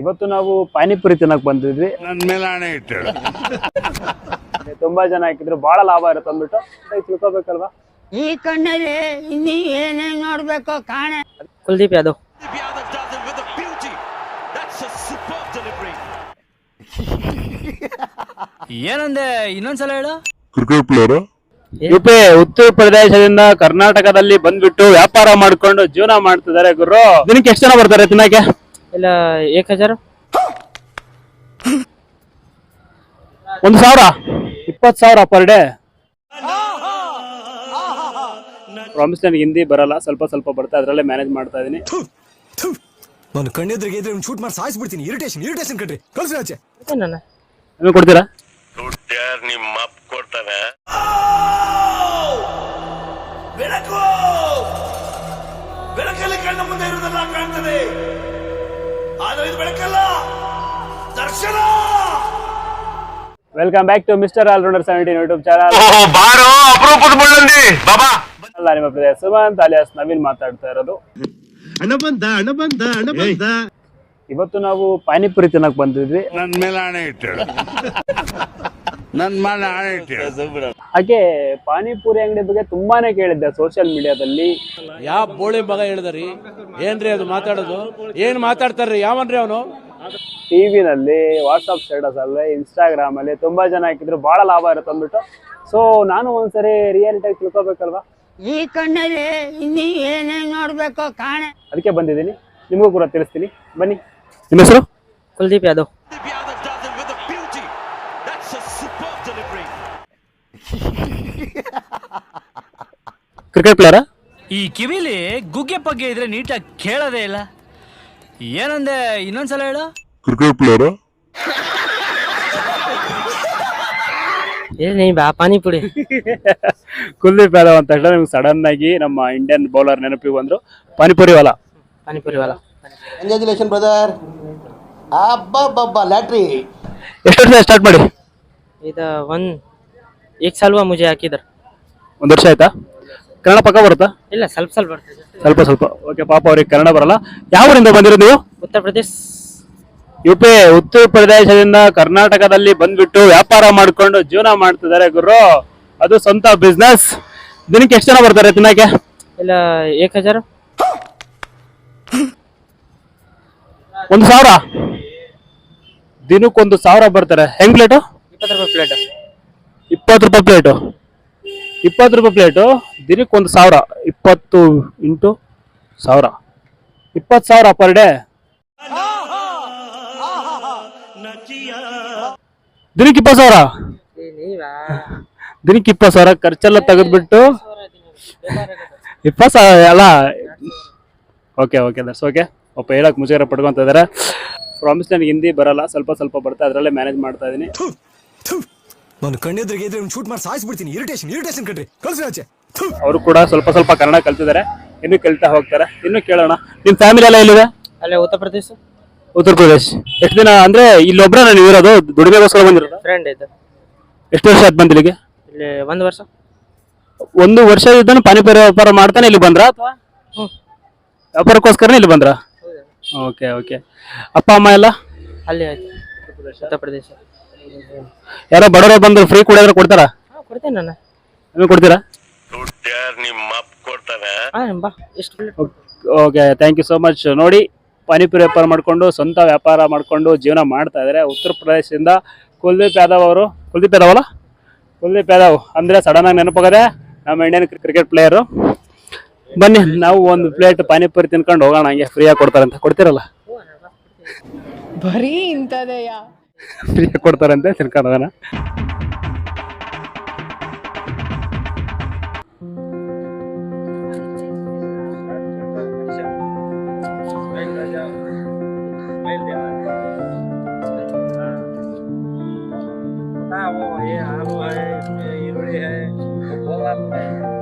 ಇವತ್ತು ನಾವು ಪಾನಿಪುರಿ ತಿನ್ನಕ್ ಬಂದಿದ್ವಿ. ನನ್ ಮೇಲೆ ಹಣೆ ಇಟ್ಟು ತುಂಬಾ ಜನ ಹಾಕಿದ್ರು ಬಹಳ ಲಾಭ ಇರುತ್ತೆ ಅಂದ್ಬಿಟ್ಟು. ತಿಳ್ಕೋಬೇಕಲ್ವಾ ತಿಳ್ಕೊಬೇಕಲ್ವಾ? ಈ ಕಣ್ಣಲ್ಲಿ ಇನ್ನಿ ಏನೇ ನೋಡ್ಬೇಕು ಕಾಣೆ. ಕುಲ್ದೀಪ್ ಯಾದವ್. ಏನಂದೆ ಇನ್ನೊಂದ್ಸಲ ಹೇಳು. ಕ್ರಿಕೆಟ್ ಪ್ಲೇಯರ್ ಯುಪಿ ಉತ್ತರ ಪ್ರದೇಶದಿಂದ ಕರ್ನಾಟಕದಲ್ಲಿ ಬಂದ್ಬಿಟ್ಟು ವ್ಯಾಪಾರ ಮಾಡ್ಕೊಂಡು ಜೀವನ ಮಾಡ್ತಿದ್ದಾರೆ ಗುರು. ದಿನಕ್ಕೆ ಎಷ್ಟು ಜನ ಬರ್ತಾರೆ ತಿನ್ನಕ್ಕೆ? ಇಲ್ಲ ಏಕ್ ಹಜಾರ್ ಒಂದು ಸಾವಿರ ಇಪ್ಪತ್ತು ಸಾವಿರ ಪರ್ ಡೇ ಪ್ರಾಮಿಸ್ ನನಗೆ ಹಿಂದಿ ಬರಲ್ಲ ಸ್ವಲ್ಪ ಸ್ವಲ್ಪ ಬರ್ತಾ ಅದ್ರಲ್ಲೇ ಮ್ಯಾನೇಜ್ ಮಾಡ್ತಾ ಇದೀನಿ. ನಾನು ಕಣ್ಣೆದ್ರಿಗೆ ಇದ್ರೆ ಶೂಟ್ ಮಾಡಿ ಸಾಯಿಸ್ಬಿಡ್ತೀನಿ ಇರಿಟೇಷನ್ ಇರಿಟೇಷನ್ ಕಟ್ರಿ ಕಳ್ಸಿ ಆಚೆ. ಕೊಡ್ತೀರಾ? ನಿಮ್ಮ ಅಪ್ಪ ಕೊಡ್ತಾನೆ ಬೆಳಕಲ್ಲ. ದರ್ಶನ. Welcome back to mister all rounder seventeen YouTube channel ಬಾರೋ ಅಪರೂಪದ ಮುಳ್ಳಂದಿ ಬಾಬಾ. ಅಲ್ಲ ನಿಮ್ಮ ಪ್ರಿಯ ಸುಮಂತ್ ಅಲಿಯಾಸ್ ನವೀನ್ ಮಾತಾಡ್ತಾ ಇರೋದು. ಅಣ್ಣ ಬಂದ ಅಣ್ಣ ಬಂದ ಹಣ ಬಂದ ಇವತ್ತು ನಾವು ಪಾನಿಪುರಿ ತಿನ್ನಕ್ ಬಂದಿದ್ವಿ. ನನ್ ಮೇಲೆ ಆಣೆ ಇಟ್ಟಳು ನನ್ ಮೇಲೆ ಹಣೆ ಇಟ್ಟಳು ಹಾಗೆ ಪಾನಿಪುರಿ ಅಂಗಡಿ ಬಗ್ಗೆ ತುಂಬಾನೇ ಕೇಳಿದ್ದೆ ಸೋಷಿಯಲ್ ಮೀಡಿಯಾದಲ್ಲಿ ಯಾವ ಬೋಳಿ ಮಗ ಹೇಳಿದ್ರಿ? ಏನ್ರಿ ಅದು ಮಾತಾಡೋದು? ಏನ್ ಮಾತಾಡ್ತಾರ್ರಿ? ಯಾವನ್ರಿ ಅವನು? ಟಿವಿನಲ್ಲಿ ವಾಟ್ಸಪ್ ಸ್ಟೇಟಸ್ ಅಲ್ಲಿ ಇನ್ಸ್ಟಾಗ್ರಾಮ್ ಅಲ್ಲಿ ತುಂಬಾ ಜನ ಹಾಕಿದ್ರು. ಬಹಳ ಲಾಭ ಇರುತ್ತೆ ಅಂದ್ಬಿಟ್ಟು. ಸೊ ನಾನು ಒಂದ್ಸರಿ ರಿಯಾಲಿಟಿ ತಿಳ್ಕೊಬೇಕಲ್ವಾ? ಈ ಕಣ್ಣಲ್ಲಿ ಇನ್ನಿ ಏನೇನ್ ನೋಡ್ಬೇಕು ಕಾಣೆ. ಅದಕ್ಕೆ ಬಂದಿದ್ದೀನಿ. ನಿಮಗೂ ಕೂಡ ತಿಳಿಸ್ತೀನಿ. ಬನ್ನಿ. ನಿಮ್ಮ ಹೆಸರು? ಕುಲ್ದೀಪ್ ಯಾದವ್. ಕ್ರಿಕೆಟ್ ಪ್ಲೇಯರಾ ಈ ಕಿವಿಲಿ ಗುಗ್ಗೆ ಪಗ್ಗೆ ಇದ್ರೆ ನೀಟಾಗಿ ಕೇಳೋದೇ ಇಲ್ಲ. ಏನಂದೆ ಇನ್ನೊಂದ್ಸಲ ಹೇಳು. ಕ್ರಿಕೆಟ್ ಪ್ಲೇಯರ್ ಏ ನೀ ಬಾ ಪಾನಿಪುರಿ. ಕುಲ್ದೀಪ್ ಯಾದವ್ ಅಂತ ಹೇಳಿದ್ರೆ ನಿಮ್ಗೆ ಸಡನ್ ಆಗಿ ನಮ್ಮ ಇಂಡಿಯನ್ ಬೌಲರ್ ನೆನಪಿಗೆ ಬಂದ್ರು ಪಾನಿಪುರಿ ವಾಲ. ಪಾನಿಪುರಿ ವಾಲ. ಕಂಗ್ರ್ಯಾಚುಲೇಷನ್ ಬ್ರದರ್ ಅಬ್ಬಬ್ಬಬ್ಬ ಲ್ಯಾಟ್ರಿ. ಎಷ್ಟು ವರ್ಷ ಸ್ಟಾರ್ಟ್ ಮಾಡಿ? ಇದು ಒಂದ್ ಏಕ್ ಸಾಲ್ವಾ ಮುಜೆ ಹಾಕಿದ್ರು. ಒಂದು ವರ್ಷ ಆಯ್ತಾ? ಕನ್ನಡ ಪಕ್ಕ ಬರುತ್ತಾ? ಇಲ್ಲ ಸ್ವಲ್ಪ ಸ್ವಲ್ಪ ಬರ್ತದೆ ಸ್ವಲ್ಪ ಸ್ವಲ್ಪ. ಓಕೆ ಪಾಪ ಅವ್ರಿಗೆ ಕನ್ನಡ ಬರಲ್ಲ. ಯಾವ ಊರಿಂದ ಬಂದಿರೋದು ನೀವು? ಉತ್ತರ ಪ್ರದೇಶ್. ಯು ಪಿ ಉತ್ತರ ಪ್ರದೇಶದಿಂದ ಕರ್ನಾಟಕದಲ್ಲಿ ಬಂದ್ಬಿಟ್ಟು ವ್ಯಾಪಾರ ಮಾಡ್ಕೊಂಡು ಜೀವನ ಮಾಡ್ತಿದ್ದಾರೆ ಗುರು. ಅದು ಸ್ವಂತ ಬಿಸ್ನೆಸ್ ದಿನಕ್ಕೆ ಎಷ್ಟು ಜನ ಬರ್ತಾರೆ ತಿನ್ನಕ್ಕೆ? ಇಲ್ಲ ಏಕ್ ಹಜಾರ್. ಒಂದು ಸಾವಿರ? ದಿನಕ್ಕೊಂದು ಸಾವಿರ ಬರ್ತಾರೆ. ಹೆಂಗ್ ಪ್ಲೇಟು ಇಪ್ಪತ್ತು ರೂಪಾಯಿ ಪ್ಲೇಟ್ ಇಪ್ಪತ್ತು ರೂಪಾಯಿ ಪ್ಲೇಟು ಇಪ್ಪತ್ತು ರೂಪಾಯಿ ಪ್ಲೇಟು, ದಿನಕ್ಕೆ ಒಂದು ಸಾವಿರ, ಇಪ್ಪತ್ತು ಇಂಟು ಸಾವಿರ. ಇಪ್ಪತ್ತು ಸಾವಿರ ಪರ್ ಡೇ. ದಿನಕ್ಕೆ ಇಪ್ಪತ್ತು ಸಾವಿರ? ದಿನಕ್ಕೆ ಇಪ್ಪತ್ತು ಸಾವಿರ, ಖರ್ಚೆಲ್ಲ ತೆಗೆದ್ಬಿಟ್ಟು. ಇಪ್ಪತ್ತು ಸಾವಿರ ಅಲ್ಲ? ಓಕೆ ಓಕೆ ದರ್ಸ್ ಓಕೆ ಒಪ್ಪ ಹೇಳಕ್ ಮುಜುಗರ ಪಡ್ಕೊಂತ ಇದಾರೆ. ಪ್ರಾಮಿಸ್ ನನಗೆ ಹಿಂದಿ ಬರಲ್ಲ, ಸ್ವಲ್ಪ ಸ್ವಲ್ಪ ಬರ್ತಾ ಅದರಲ್ಲೇ ಮ್ಯಾನೇಜ್ ಮಾಡ್ತಾ ಇದೀನಿ ನಾನು ಕಣ್ಣೆದ್ರಿಗೆ ಇದ್ರೆ ಶೂಟ್ ಮಾಡಿ ಸಾಯಿಸ್ಬಿಡ್ತೀನಿ. ಇರಿಟೇಷನ್ ಇರಿಟೇಷನ್ ಕಣ್ರಿ. ಕಳ್ಸಿ ಆಚೆ. ಅವರು ಕೂಡ ಸ್ವಲ್ಪ ಸ್ವಲ್ಪ ಕನ್ನಡ ಕಲ್ತಿದ್ದಾರೆ. ಇನ್ನು ಕಲಿತಾ ಹೋಗ್ತಾರೆ. ಇನ್ನು ಕೇಳೋಣ. ನಿಮ್ ಫ್ಯಾಮಿಲಿ ಎಲ್ಲ ಎಲ್ಲಿದೆ? ಅಲ್ಲೇ ಉತ್ತರ ಪ್ರದೇಶ. ಉತ್ತರ ಪ್ರದೇಶ. ಎಷ್ಟು ದಿನ ಅಂದ್ರೆ ಇಲ್ಲೊಬ್ರ ನಾನು ಇರೋದು? ದುಡಿಮೆಗೋಸ್ಕರ ಬಂದಿರೋದು? ಫ್ರೆಂಡ್ ಇದೆ ಎಷ್ಟು ವರ್ಷ ಆಯ್ತು ಬಂದು ಇಲ್ಲಿಗೆ? ಇಲ್ಲಿ ಒಂದು ವರ್ಷ. ಒಂದು ವರ್ಷ ಇದ್ದಾನೆ ಪಾನಿಪುರಿ ವ್ಯಾಪಾರ ಮಾಡ್ತಾನೆ ಇಲ್ಲಿ ಬಂದ್ರ? ಅಥವಾ? ವ್ಯಾಪಾರಕ್ಕೋಸ್ಕರ ಇಲ್ಲಿ ಬಂದ್ರ? ಓಕೆ ಓಕೆ ಅಪ್ಪ ಅಮ್ಮ ಎಲ್ಲ? ಅಲ್ಲಿ ಆಯ್ತು. ಉತ್ತರ ಪ್ರದೇಶ. ಯಾರೋ ಬಡವರು ಬಂದು ಫ್ರೀ ಕುಡಿಯೋದ್ರೆ ಕೊಡ್ತಾರಾ? ಹಾ ಕೊಡ್ತೇನೆ ನಾನು. ಕೊಡ್ತೀರಾ? ಹಾ ಬಾ ಎಷ್ಟು plate okay thank you so much ನೋಡಿ ಪಾನಿಪುರಿ ವ್ಯಾಪಾರ ಮಾಡಿಕೊಂಡು ಸ್ವಂತ ವ್ಯಾಪಾರ ಮಾಡಿಕೊಂಡು ಜೀವನ ಮಾಡ್ತಾ ಇದ್ದಾರೆ ಉತ್ತರ ಪ್ರದೇಶದಿಂದ ಕುಲ್ದೀಪ್ ಯಾದವ್ ಅವರು. ಕುಲ್ದೀಪ್ ಯಾದವ್ ಅಲ್ಲ? ಕುಲ್ದೀಪ್ ಯಾದವ್. ಅಂದರೆ ಸಡನ್ನಾಗಿ ನೆನಪಾಗದೆ ನಮ್ಮ ಇಂಡಿಯನ್ ಕ್ರಿಕೆಟ್ ಪ್ಲೇಯರು ಬನ್ನಿ ನಾವು ಒಂದು ಪ್ಲೇಟ್ ಪಾನಿಪುರಿ ತಿನ್ಕೊಂಡು ಹೋಗೋಣ ಹಂಗೆ ಫ್ರೀಯಾಗಿ ಕೊಡ್ತಾರಂತ. ಕೊಡ್ತೀರಲ್ಲ? ಬರೀ ಇಂಥದೆಯಾ? Me cortar antes el cardana. Yeah.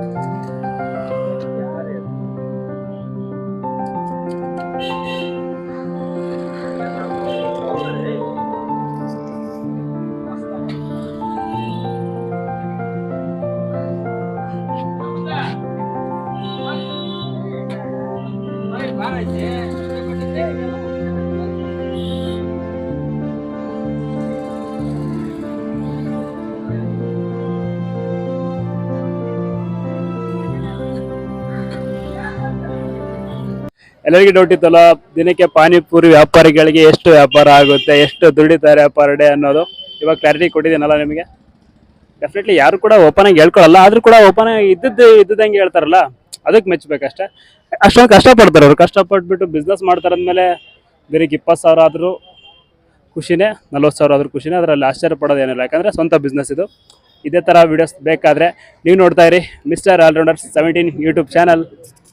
ಎಲ್ಲರಿಗೂ ಡೌಟ್ ಇತ್ತಲ್ಲ, ದಿನಕ್ಕೆ ಪಾನಿಪುರಿ ವ್ಯಾಪಾರಿಗಳಿಗೆ ಎಷ್ಟು ವ್ಯಾಪಾರ ಆಗುತ್ತೆ, ಎಷ್ಟು ದುಡಿತಾರೆ ಪರ್ ಡೇ ಅನ್ನೋದು. ಇವಾಗ ಕ್ಲಾರಿಟಿ ಕೊಟ್ಟಿದ್ದೀನಲ್ಲ ನಿಮಗೆ? ಡೆಫಿನೆಟ್ಲಿ ಯಾರು ಕೂಡ ಓಪನ್ ಆಗಿ ಹೇಳ್ಕೊಳಲ್ಲ, ಆದ್ರೂ ಕೂಡ ಓಪನ್ ಆಗಿ ಇದ್ದದ್ದು ಇದ್ದದಂಗೆ ಹೇಳ್ತಾರಲ್ಲ. ಅದಕ್ಕೆ ಮೆಚ್ಚಬೇಕಷ್ಟೇ ಅಷ್ಟೊಂದು ಕಷ್ಟಪಡ್ತಾರೆ ಅವ್ರು. ಕಷ್ಟಪಟ್ಬಿಟ್ಟು ಬಿಸ್ನೆಸ್ ಮಾಡ್ತಾರಂದ್ಮೇಲೆ ಬೇರೆಗೆ ಇಪ್ಪತ್ತು ಸಾವಿರ ಆದರೂ ಖುಷಿನೇ, ನಲ್ವತ್ತು ಸಾವಿರ ಆದರೂ ಖುಷಿನೇ, ಅದರಲ್ಲಿ ಆಶ್ಚರ್ಯ ಪಡೋದೇನಿಲ್ಲ ಯಾಕಂದರೆ ಸ್ವಂತ ಬಿಸ್ನೆಸ್ ಇದು. ಇದೇ ಥರ ವೀಡಿಯೋಸ್ ಬೇಕಾದರೆ ನೀವು ನೋಡ್ತಾ ಇರಿ mister allrounders seventeen YouTube channel